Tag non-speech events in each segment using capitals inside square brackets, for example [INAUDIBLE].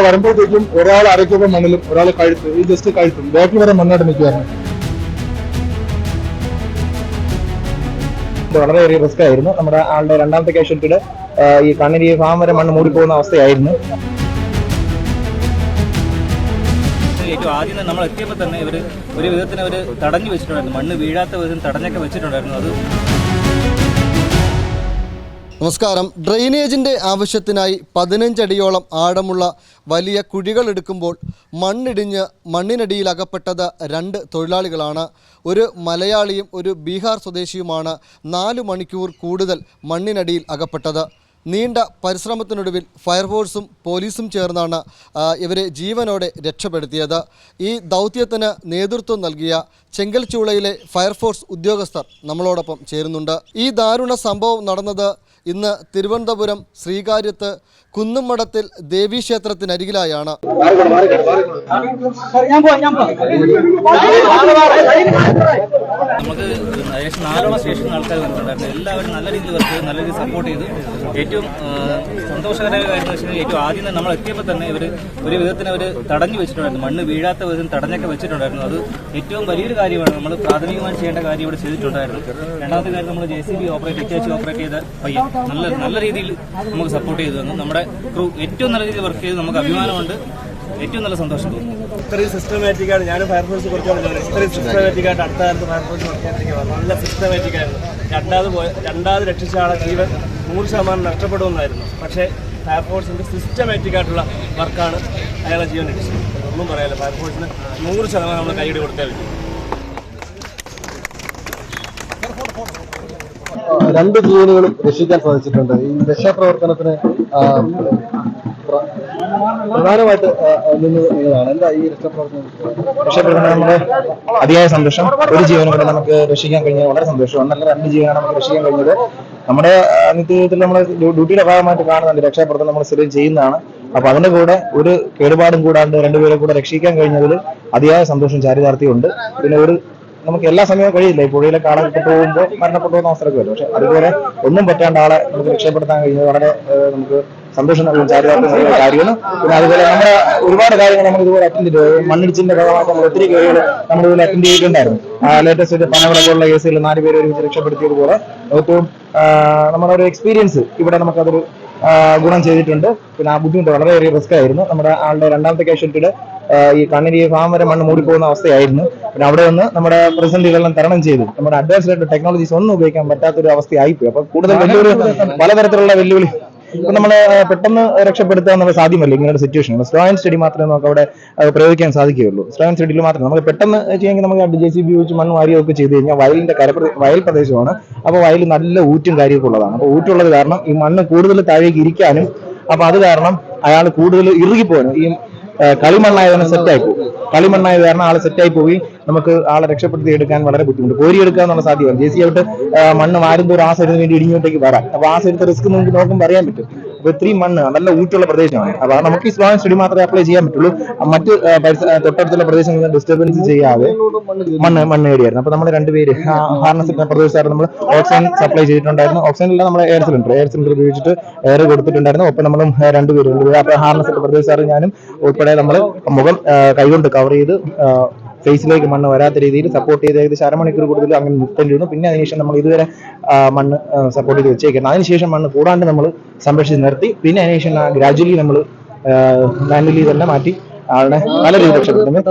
നമ്മൾ വരുമ്പോഴത്തേക്കും ഒരാൾ അരയ്ക്കൊപ്പം മണ്ണിലും ഒരാൾ കഴുത്ത് ഈ ജസ്റ്റ് കഴുത്തും. ബാക്കി വരെ മണ്ണായിട്ട് നിൽക്കുമായിരുന്നു വളരെ വലിയ റിസ്ക് ആയിരുന്നു. നമ്മുടെ ആളുടെ രണ്ടാമത്തെ കാഷ്വാലിറ്റിയുടെ ഈ കണ്ണിന് ഈ ഫാം വരെ മണ്ണ് മൂടിപ്പോകുന്ന അവസ്ഥയായിരുന്നു. ഏറ്റവും ആദ്യം തന്നെ നമ്മൾ എത്തിയപ്പോൾ തന്നെ ഇവർ ഒരു വിധത്തിന് അവർ തടഞ്ഞു വെച്ചിട്ടുണ്ടായിരുന്നു. മണ്ണ് വീഴാത്ത വിധം തടഞ്ഞൊക്കെ വെച്ചിട്ടുണ്ടായിരുന്നു. അത് നമസ്കാരം. ഡ്രെയിനേജിന്റെ ആവശ്യത്തിനായി പതിനഞ്ചടിയോളം ആഴമുള്ള വലിയ കുഴികൾ എടുക്കുമ്പോൾ മണ്ണിടിഞ്ഞ് മണ്ണിനടിയിൽ അകപ്പെട്ടത് രണ്ട് തൊഴിലാളികളാണ്. ഒരു മലയാളിയും ഒരു ബീഹാർ സ്വദേശിയുമാണ് നാല് മണിക്കൂർ കൂടുതൽ മണ്ണിനടിയിൽ അകപ്പെട്ടത്. നീണ്ട പരിശ്രമത്തിനൊടുവിൽ ഫയർഫോഴ്സും പോലീസും ചേർന്നാണ് ഇവരെ ജീവനോടെ രക്ഷപ്പെടുത്തിയത്. ഈ ദൗത്യത്തിന് നേതൃത്വം നൽകിയ ചെങ്കൽച്ചൂളയിലെ ഫയർഫോഴ്സ് ഉദ്യോഗസ്ഥർ നമ്മളോടൊപ്പം ചേരുന്നുണ്ട്. ഈ ദാരുണ സംഭവം നടന്നത് ഇന്ന് തിരുവനന്തപുരം ശ്രീകാര്യത്ത് കുന്നുമ്മടത്തിൽ ദേവീക്ഷേത്രത്തിനരികിലായാണ് നമുക്ക് ഏകദേശം നാലോളം സ്റ്റേഷനിൽ ആൾക്കാർ വന്നിട്ടുണ്ടായിരുന്നു എല്ലാവരും നല്ല രീതിയിൽ വർക്ക് ചെയ്ത് നല്ല രീതിയിൽ സപ്പോർട്ട് ചെയ്ത്. ഏറ്റവും സന്തോഷകരമായ കാര്യം വെച്ചാൽ ഏറ്റവും ആദ്യം തന്നെ നമ്മൾ എത്തിയപ്പോൾ തന്നെ ഇവർ ഒരു വിധത്തിന് അവർ തടഞ്ഞു വെച്ചിട്ടുണ്ടായിരുന്നു. മണ്ണ് വീഴാത്ത വിധം തടഞ്ഞൊക്കെ വെച്ചിട്ടുണ്ടായിരുന്നു. അത് ഏറ്റവും വലിയൊരു കാര്യമാണ്. നമ്മൾ പ്രാഥമികമായി ചെയ്യേണ്ട കാര്യം ഇവിടെ ചെയ്തിട്ടുണ്ടായിരുന്നു. രണ്ടാമത്തെ കാര്യം നമ്മൾ J C B operate H operate ചെയ്ത പയ്യൻ. നല്ല നല്ല രീതിയിൽ നമുക്ക് സപ്പോർട്ട് ചെയ്തു. തന്നു നമ്മുടെ ക്രൂ ഏറ്റവും നല്ല രീതിയിൽ വർക്ക് ചെയ്ത് നമുക്ക് അഭിമാനമുണ്ട്. ഏറ്റവും നല്ല സന്തോഷം. തോന്നുന്നു ഇത്രയും സിസ്റ്റമാറ്റിക് ആണ് ഞാൻ ഫയർഫോഴ്സ് കുറച്ചുകൂടെ ജോലി ഇത്രയും സിസ്റ്റമാറ്റിക് ആയിട്ട് അടുത്ത കാലത്ത് ഫയർഫോഴ്സ് വർക്കായിരിക്കും നല്ല സിസ്റ്റമാറ്റിക് ആയിരുന്നു. രണ്ടാമത് പോയ രണ്ടാമത് രക്ഷിച്ച ആളെ ജീവൻ നൂറ് ശതമാനം നഷ്ടപ്പെടുമെന്നായിരുന്നു. പക്ഷേ ഫയർഫോഴ്സിന്റെ സിസ്റ്റമാറ്റിക് ആയിട്ടുള്ള വർക്കാണ് അയാളെ ജീവൻ രക്ഷിച്ചത്. ഒന്നും പറയാനില്ല. ഫയർഫോഴ്സിന് നൂറ് ശതമാനം നമ്മൾ കൈയ്യടി കൊടുത്താൽ പറ്റും. രണ്ട് ജീവനുകളും രക്ഷിക്കാൻ സാധിച്ചിട്ടുണ്ട്. ഈ രക്ഷാപ്രവർത്തനത്തിന് പ്രധാനമായിട്ട് എന്താ ഈ നമ്മുടെ അതിയായ സന്തോഷം. ഒരു ജീവനും കൂടെ നമുക്ക് രക്ഷിക്കാൻ കഴിഞ്ഞത് വളരെ സന്തോഷമാണ്. നല്ല രണ്ട് ജീവനാണ് നമുക്ക് രക്ഷിക്കാൻ കഴിഞ്ഞത്. നമ്മുടെ നിത്യജീവിതത്തിൽ നമ്മൾ ഡ്യൂട്ടിയുടെ ഭാഗമായിട്ട് കാണുന്നുണ്ട്. രക്ഷാപ്രവർത്തനം നമ്മൾ സ്ഥിരം ചെയ്യുന്നതാണ്. അപ്പൊ അതിന്റെ കൂടെ ഒരു കേടുപാടും കൂടാണ്ട് രണ്ടുപേരെ കൂടെ രക്ഷിക്കാൻ കഴിഞ്ഞതിൽ അതിയായ സന്തോഷം ചാരിതാർത്ഥ്യമുണ്ട് പിന്നെ ഒരു നമുക്ക് എല്ലാ സമയവും കഴിയില്ല. ഈ പുഴയിലെ ആളെ പെട്ടു പോകുമ്പോൾ മരണപ്പെട്ടു പോകുന്ന അവസരമൊക്കെ വരും. പക്ഷെ അതുപോലെ ഒന്നും പറ്റാണ്ട് ആളെ നമുക്ക് രക്ഷപ്പെടുത്താൻ കഴിഞ്ഞത് വളരെ നമുക്ക് സന്തോഷം നൽകുന്ന ചാരിതാർത്ഥ്യമുള്ള കാര്യങ്ങളും. പിന്നെ അതുപോലെ നമ്മുടെ ഒരുപാട് കാര്യങ്ങൾ നമ്മൾ ഇതുപോലെ അറ്റൻഡ് ചെയ്തു. മണ്ണിടിച്ചിന്റെ ഭാഗമായിട്ട് നമ്മൾ ഒത്തിരി കേസുകൾ നമ്മൾ ഇതുപോലെ അറ്റൻഡ് ചെയ്തിട്ടുണ്ടായിരുന്നു ലേറ്റസ്റ്റ് പനവിളക്കുള്ള കേസുകൾ നാല് പേര് ഒരുമിച്ച് രക്ഷപ്പെടുത്തിയതുപോലെ ഏറ്റവും നമ്മുടെ ഒരു എക്സ്പീരിയൻസ് ഇവിടെ നമുക്കതൊരു ഗുണം ചെയ്തിട്ടുണ്ട്. പിന്നെ ആ ബുദ്ധിമുട്ട് വളരെയേറെ റിസ്ക് ആയിരുന്നു. നമ്മുടെ ആളുടെ രണ്ടാമത്തെ കാഷ്വാലിറ്റിയുടെ ഈ കണ്ണിന് ഈ ഫാം വരെ മണ്ണ് മൂടിപ്പോകുന്ന അവസ്ഥയായിരുന്നു. പിന്നെ അവിടെ നിന്ന് നമ്മുടെ പ്രതിസന്ധികളെല്ലാം തരണം ചെയ്തു. നമ്മുടെ അഡ്വാൻസ്ഡ് ടെക്നോളജീസ് ഒന്നും ഉപയോഗിക്കാൻ പറ്റാത്തൊരു അവസ്ഥയായിപ്പോയി. അപ്പൊ കൂടുതൽ വെല്ലുവിളി പലതരത്തിലുള്ള വെല്ലുവിളി ഇപ്പൊ നമ്മൾ പെട്ടെന്ന് രക്ഷപ്പെടുത്തുക എന്നുള്ള സാധ്യമല്ല ഇങ്ങനെ സിറ്റുവേഷൻ സ്ലോ ആൻഡ് സ്റ്റഡി മാത്രമേ നമുക്ക് അവിടെ പ്രയോഗിക്കാൻ സാധിക്കുകയുള്ളൂ. സ്ലോ ആൻഡ് സ്റ്റഡിയിൽ മാത്രമേ നമുക്ക് പെട്ടെന്ന് ചെയ്യുമ്പോൾ നമുക്ക് ജെ സി ബി ഉപയോഗിച്ച് മണ്ണ് വാരിയൊക്കെ ചെയ്ത് കഴിഞ്ഞാൽ വയലിന്റെ കര വയൽ പ്രദേശമാണ്. അപ്പോൾ വയൽ നല്ല ഊറ്റും കാര്യമൊക്കെ ഉള്ളതാണ്. അപ്പോൾ ഊറ്റുള്ളത് കാരണം ഈ മണ്ണ് കൂടുതൽ താഴേക്ക് ഇരിക്കാനും അപ്പൊ അത് കാരണം അയാൾ കൂടുതൽ ഇറുകിപ്പോകാനും ഈ ആ, കളിമണ്ണായതിനെ സെറ്റായി പോകും കളിമണ്ണായത് കാരണം ആളെ സെറ്റായി പോയി. നമുക്ക് ആളെ രക്ഷപ്പെടുത്തി എടുക്കാൻ വളരെ ബുദ്ധിമുട്ട്. കോരിയെടുക്കുക എന്നുള്ള സാധ്യത ജെ സി ഔട്ട് മണ്ണ് വാരുമ്പോൾ ആ സൈഡിന് വേണ്ടി ഇടിഞ്ഞോട്ടേക്ക് വരാം. അപ്പൊ ആ സൈഡത്തെ റിസ്ക് നമുക്ക് നോക്കുമ്പോൾ അറിയാൻ പറ്റും. ഇത്രയും മണ്ണ് നല്ല ഊറ്റുള്ള പ്രദേശമാണ്. അപ്പൊ നമുക്ക് ഈ സ്റ്റഡി മാത്രമേ അപ്ലൈ ചെയ്യാൻ പറ്റുള്ളൂ. മറ്റ് തൊട്ടടുത്തുള്ള പ്രദേശങ്ങളിൽ ഡിസ്റ്റർബൻസ് ചെയ്യാതെ മണ്ണ് മണ്ണ് നേടിയായിരുന്നു. അപ്പൊ നമ്മൾ രണ്ടുപേര് ഹാർനസ് പ്രദേശത്തായിരുന്നു നമ്മൾ ഓക്സിജൻ സപ്ലൈ ചെയ്തിട്ടുണ്ടായിരുന്നു. ഓക്സിജൻ അല്ല നമ്മൾ എയർ സിലിണ്ടർ എയർ സിലിണ്ടർ ഉപയോഗിച്ചിട്ട് എയർ കൊടുത്തിട്ടുണ്ടായിരുന്നു. ഒപ്പം നമ്മളും രണ്ടുപേരും അപ്പൊ ഹാർനസ് പ്രദേശത്തായിരുന്നു ഞാനും ഉൾപ്പെടെ നമ്മൾ മുഖം കൈകൊണ്ട് കവർ ചെയ്ത് ഫേസിലേക്ക് മണ്ണ് വരാത്ത രീതിയിൽ സപ്പോർട്ട് ചെയ്ത് ഏകദേശം അരമണിക്കൂർ കൂടുതൽ അങ്ങനെ നിർത്തേണ്ടിയിരുന്നു പിന്നെ അതിനുശേഷം നമ്മൾ ഇതുവരെ മണ്ണ് സപ്പോർട്ട് ചെയ്ത് വെച്ചേക്കുന്നത് അതിനുശേഷം മണ്ണ് കൂടാണ്ട് നമ്മൾ സംരക്ഷിച്ച് നിർത്തി. പിന്നെ അതിനുശേഷം ഗ്രാജുവലി നമ്മൾ മാനുവലി തന്നെ മാറ്റി. ആളിനെ നല്ല രീതിയിൽ രക്ഷപ്പെടുന്നത്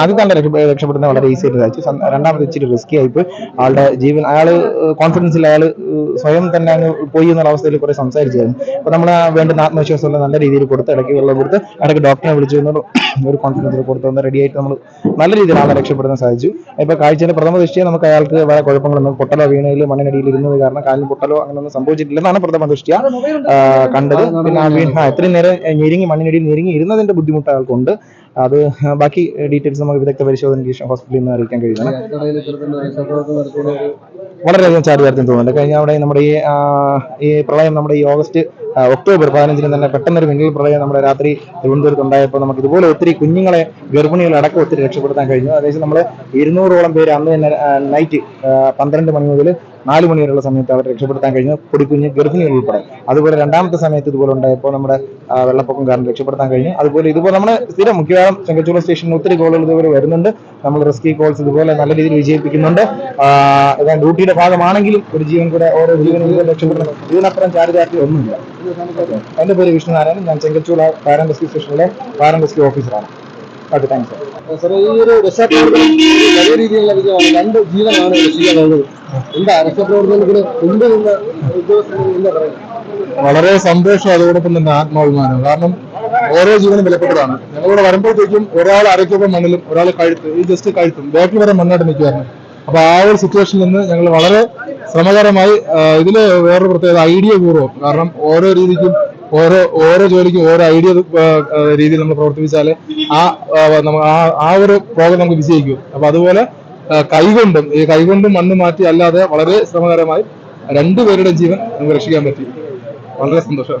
ആദ്യം തന്നെ രക്ഷ- രക്ഷപ്പെടുന്നത് വളരെ ഈസി ആയിട്ട് സാധിച്ചു. രണ്ടാമത് ഇച്ചിരി റിസ്കി ആയിപ്പോയി. ആളുടെ ജീവൻ അയാൾ കോൺഫിഡൻസിൽ അയാൾ സ്വയം തന്നെ അങ്ങ് പോയി എന്നുള്ള അവസ്ഥയിൽ കുറെ സംസാരിച്ചായിരുന്നു. അപ്പൊ നമ്മൾ വേണ്ടുന്ന ആത്മവിശ്വാസമുള്ള നല്ല രീതിയിൽ കൊടുത്ത് ഇടയ്ക്ക് വെള്ളം കൊടുത്ത് ഇടയ്ക്ക് ഡോക്ടറെ വിളിച്ചു [COUGHS] ഒരു കോൺഫിഡൻസിൽ കൊടുത്ത് വന്ന് റെഡി ആയിട്ട് നമ്മൾ നല്ല രീതിയിൽ ആളെ രക്ഷപ്പെടുത്താൻ സാധിച്ചു. ഇപ്പൊ കാഴ്ചയുടെ പ്രഥമ ദൃഷ്ടിയെ നമുക്ക് അയാൾക്ക് വേറെ കുഴപ്പങ്ങളൊന്നും പൊട്ടലോ വീണയിൽ മണ്ണിനടിയിൽ ഇരുന്നത് കാരണം കാലിന് പൊട്ടലോ അങ്ങനെയൊന്നും സംഭവിച്ചിട്ടില്ലെന്നാണ് പ്രഥമ ദൃഷ്ടിയ കണ്ടത്. പിന്നെ ആ വീണ ഇത്രയും നേരം ഞെരുങ്ങി മണ്ണിനടിയിൽ ഞെരുങ്ങി ഇരുന്നതിന്റെ ബുദ്ധിമുട്ട് അയാൾക്കുണ്ട് അത് ബാക്കി ഡീറ്റെയിൽസ് നമുക്ക് വിദഗ്ധ പരിശോധനയ്ക്ക് ശേഷം ഹോസ്പിറ്റലിൽ നിന്ന് അറിയിക്കാൻ കഴിയുന്നതാണ്. വളരെയധികം ചാരിതാർത്ഥ്യം തോന്നുന്നുണ്ട്. കഴിഞ്ഞ അവിടെ നമ്മുടെ ഈ ഈ പ്രളയം നമ്മുടെ ഈ ഓഗസ്റ്റ് ഒക്ടോബർ പതിനഞ്ചിന് തന്നെ പെട്ടെന്നൊരു മിന്നൽ പ്രളയം നമ്മുടെ രാത്രി തിരുവനന്തപുരത്ത് ഉണ്ടായപ്പോൾ നമുക്ക് ഇതുപോലെ ഒത്തിരി കുഞ്ഞുങ്ങളെ ഗർഭിണികളെ അടക്കം ഒത്തിരി രക്ഷപ്പെടുത്താൻ കഴിഞ്ഞു. അതായത് നമ്മൾ ഇരുന്നൂറോളം പേര് അന്ന് തന്നെ നൈറ്റ് പന്ത്രണ്ട് മണി മുതൽ നാല് മണിവരെയുള്ള സമയത്ത് അവരെ രക്ഷപ്പെടുത്താൻ കഴിഞ്ഞു പൊടിക്കുഞ്ഞ് ഗർഭിണികൾ ഉൾപ്പെടെ. അതുപോലെ രണ്ടാമത്തെ സമയത്ത് ഇതുപോലെ ഉണ്ടായപ്പോൾ നമ്മുടെ വെള്ളപ്പൊക്കം കാരണം രക്ഷപ്പെടുത്താൻ കഴിഞ്ഞു. അതുപോലെ ഇതുപോലെ നമ്മുടെ സ്ഥിരം മിക്കവാറും ചെങ്കച്ചൂള സ്റ്റേഷനിൽ ഒത്തിരി കോളുകൾ ഇതുപോലെ വരുന്നുണ്ട്. നമ്മൾ റെസ്ക്യൂ കോൾസ് ഇതുപോലെ നല്ല രീതിയിൽ വിജയിപ്പിക്കുന്നുണ്ട്. ഡ്യൂട്ടിയുടെ ഭാഗമാണെങ്കിലും ഒരു ജീവൻ കൂടെ ഓരോ ജീവനും ഇതുപോലെ രക്ഷപ്പെടുന്നു ഇതിനപ്പുറം ചാരിതാറ്റി ഒന്നുമില്ല. എന്റെ പേര് വിഷ്ണുനാരായണൻ ഞാൻ ചെങ്കച്ചൂള ഫയർ ആൻഡ് റെസ്ക്യൂ സ്റ്റേഷനിലെ ഫയർ ആൻഡ് റെസ്ക്യൂ ഓഫീസറാണ് ഓക്കെ താങ്ക്സ് സാർ സാറേ ഈ ഒരു രക്ഷാപ്രവർത്തനം വലിയ രീതിയിലുള്ള വിജയമാണ്. രണ്ട് ജീവനാണ് രക്ഷിക്കാൻ കഴിഞ്ഞത് എന്താ രക്ഷാപ്രവർത്തനത്തിന് മുമ്പ് നിന്ന ഉദ്യോഗസ്ഥർ എന്താ പറയുന്നത്? വളരെ സന്തോഷം അതോടൊപ്പം തന്നെ ആത്മാഭിമാനം. കാരണം ഓരോ ജീവനും വിലപ്പെട്ടതാണ്. ഞങ്ങളിവിടെ വരുമ്പോഴത്തേക്കും ഒരാൾ അരയ്ക്കൊപ്പം മണ്ണിലും ഒരാൾ കഴുത്ത് ഈ ജസ്റ്റ് കഴുത്തും ബാക്കിൽ വരെ മണ്ണായിട്ട് നിൽക്കുമായിരുന്നു അപ്പൊ ആ ഒരു സിറ്റുവേഷനിൽ നിന്ന് ഞങ്ങൾ വളരെ ശ്രമകരമായി ഇതിൽ വേറൊരു പ്രത്യേകത ഐഡിയ പൂർവം. കാരണം ഓരോ രീതിക്കും ഓരോ ഓരോ ജോലിക്കും ഓരോ ഐഡിയ രീതിയിൽ നമ്മൾ പ്രവർത്തിപ്പിച്ചാൽ ആ ആ, ഒരു പ്രോഗ്രാം നമുക്ക് വിജയിക്കും. അപ്പൊ അതുപോലെ കൈകൊണ്ടും ഈ കൈകൊണ്ടും മണ്ണ് മാറ്റി അല്ലാതെ വളരെ ശ്രമകരമായി രണ്ടുപേരുടെ ജീവൻ നമുക്ക് രക്ഷിക്കാൻ പറ്റി. വളരെ സന്തോഷം.